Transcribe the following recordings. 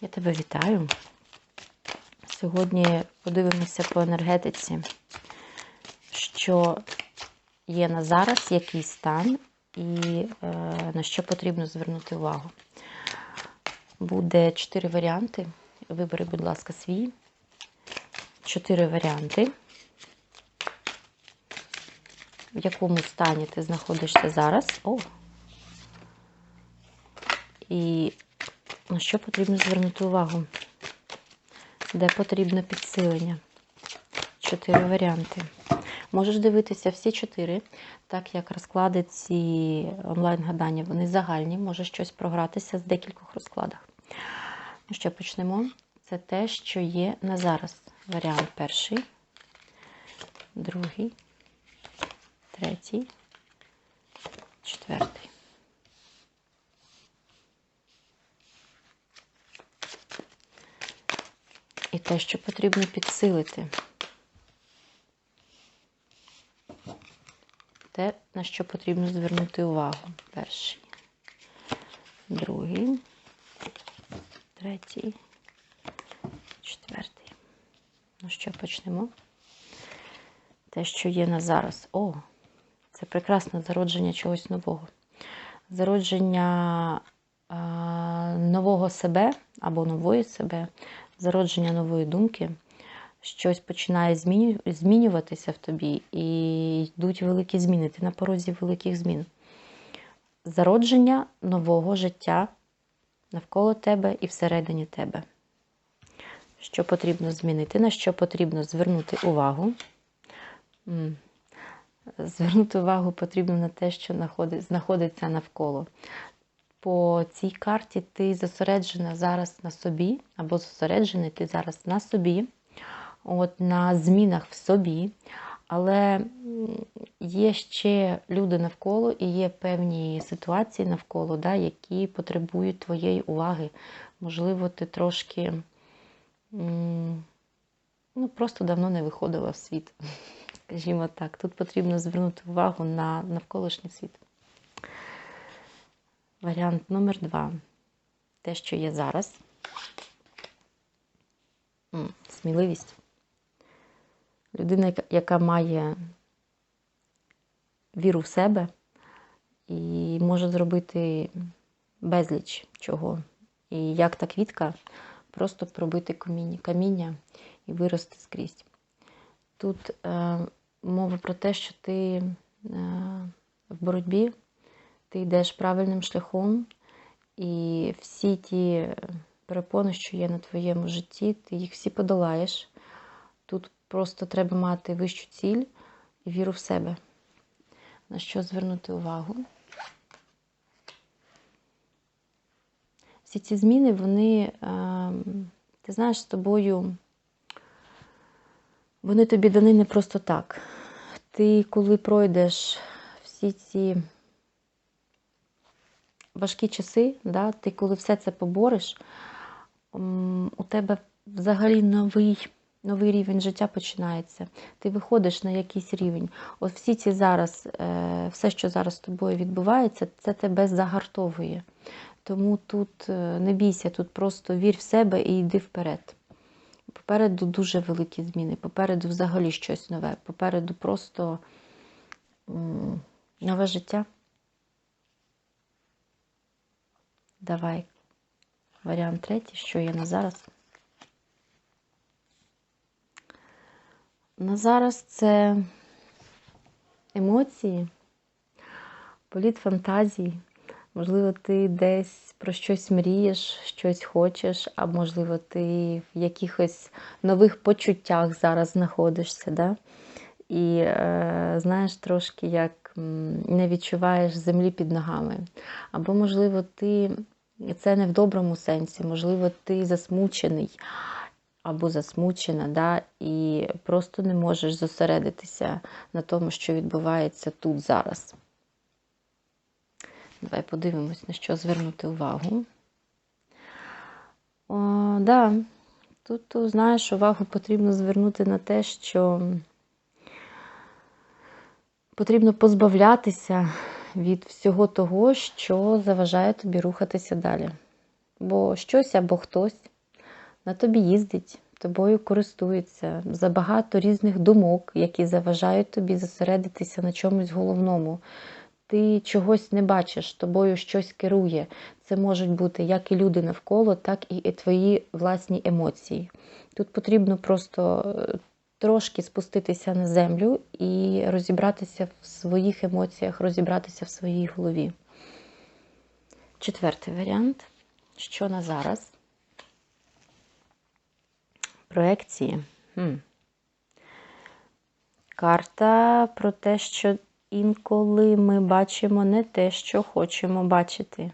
Я тебе вітаю. Сьогодні подивимося по енергетиці, що є на зараз, який стан і е, на що потрібно звернути увагу. Буде чотири варіанти. Вибери, будь ласка, свій. Чотири варіанти. В якому стані ти знаходишся зараз? О! І на що потрібно звернути увагу? Де потрібно підсилення? Чотири варіанти. Можеш дивитися всі чотири, так як розклади ці онлайн-гадання, вони загальні, може щось програтися з декількох розкладах. Ну що, почнемо? Це те, що є на зараз. Варіант перший, другий, третій, четвертий. І те, що потрібно підсилити. Те, на що потрібно звернути увагу. Перший, другий, третій, четвертий. Ну що, почнемо? Те, що є на зараз. О, це прекрасне зародження чогось нового. Зародження а, нового себе або нової себе, зародження нової думки. Щось починає змінюватися в тобі, і йдуть великі зміни. Ти на порозі великих змін. Зародження нового життя навколо тебе і всередині тебе. Що потрібно змінити, на що потрібно звернути увагу. Звернути увагу потрібно на те, що знаходиться навколо. По цій карті ти зосереджена зараз на собі, або зосереджений ти зараз на собі, от на змінах в собі. Але є ще люди навколо і є певні ситуації навколо, да, які потребують твоєї уваги. Можливо, ти трошки ну, просто давно не виходила в світ. Скажімо так, тут потрібно звернути увагу на навколишній світ. Варіант номер два. Те, що є зараз. Сміливість. Людина, яка має віру в себе і може зробити безліч чого. І як та квітка, просто пробити каміння і вирости скрізь. Тут е, мова про те, що ти е, в боротьбі, ти йдеш правильним шляхом, і всі ті перепони, що є на твоєму житті, ти їх всі подолаєш. Тут просто треба мати вищу ціль і віру в себе. На що звернути увагу? Всі ці зміни, вони, ти знаєш, з тобою, вони тобі дані не просто так. Ти, коли пройдеш всі ці важкі часи, да, ти коли все це побореш, у тебе взагалі новий новий рівень життя починається. Ти виходиш на якийсь рівень. От всі ці зараз, е, все, що зараз з тобою відбувається, це тебе загартовує. Тому тут е, не бійся, тут просто вір в себе і йди вперед. Попереду дуже великі зміни, попереду взагалі щось нове, попереду просто нове життя. Давай варіант третій, що є на зараз. На зараз це емоції, політ фантазії. Можливо, ти десь про щось мрієш, щось хочеш, а можливо, ти в якихось нових почуттях зараз знаходишся. Да? І е, знаєш, трошки як не відчуваєш землі під ногами. Або, можливо, ти це не в доброму сенсі, можливо, ти засмучений або засмучена, да, і просто не можеш зосередитися на тому, що відбувається тут зараз. Давай подивимось, на що звернути увагу. О, да, Тут, знаєш, увагу потрібно звернути на те, що потрібно позбавлятися від всього того, що заважає тобі рухатися далі. бо щось або хтось на тобі їздить, тобою користується, забагато різних думок, які заважають тобі зосередитися на чомусь головному. Ти чогось не бачиш, тобою щось керує. Це можуть бути як і люди навколо, так і твої власні емоції. Тут потрібно просто е, трошки спуститися на землю і розібратися в своїх емоціях, розібратися в своїй голові. Четвертий варіант. Що на зараз? Проекції. Хм. Карта про те, що інколи ми бачимо не те, що хочемо бачити.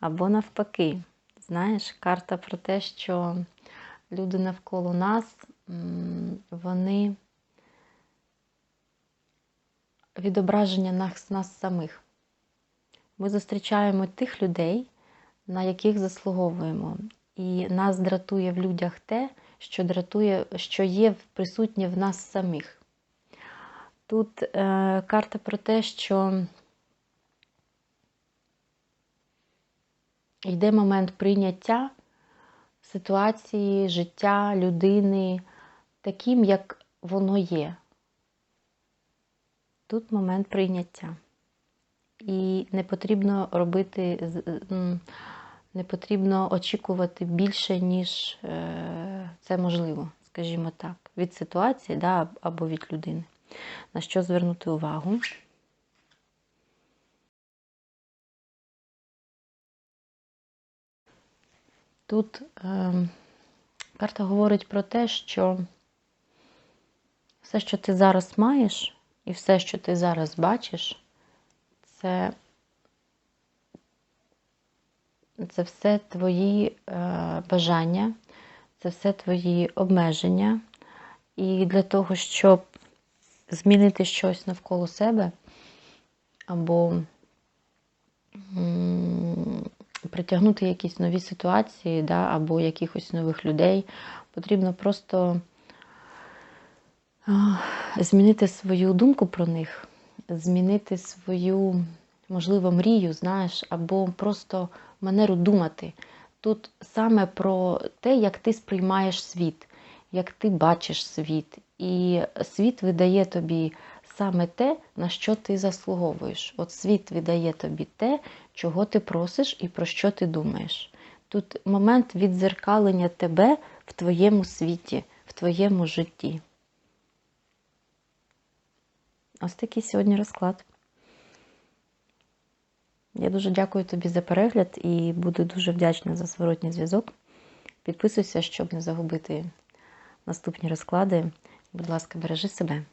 Або навпаки. Знаєш, карта про те, що люди навколо нас, вони відображення нас, нас самих. Ми зустрічаємо тих людей, на яких заслуговуємо. І нас дратує в людях те, що дратує, що є присутнє в нас самих. Тут е, карта про те, що йде момент прийняття ситуації, життя людини таким, як воно є. Тут момент прийняття. І не потрібно робити, не потрібно очікувати більше, ніж е, це можливо, скажімо так, від ситуації да, або від людини. На що звернути увагу? Тут е, карта говорить про те, що все, що ти зараз маєш, і все, що ти зараз бачиш, це це все твої е, бажання, це все твої обмеження. І для того, щоб змінити щось навколо себе, або притягнути якісь нові ситуації, да, або якихось нових людей, потрібно просто змінити свою думку про них, змінити свою, можливо, мрію, знаєш, або просто манеру думати. Тут саме про те, як ти сприймаєш світ, як ти бачиш світ. І світ видає тобі саме те, на що ти заслуговуєш. От світ видає тобі те, чого ти просиш і про що ти думаєш. Тут момент відзеркалення тебе в твоєму світі, в твоєму житті. Ось такий сьогодні розклад. Я дуже дякую тобі за перегляд і буду дуже вдячна за зворотній зв'язок. Підписуйся, щоб не загубити наступні розклади. Будь ласка, бережи себе.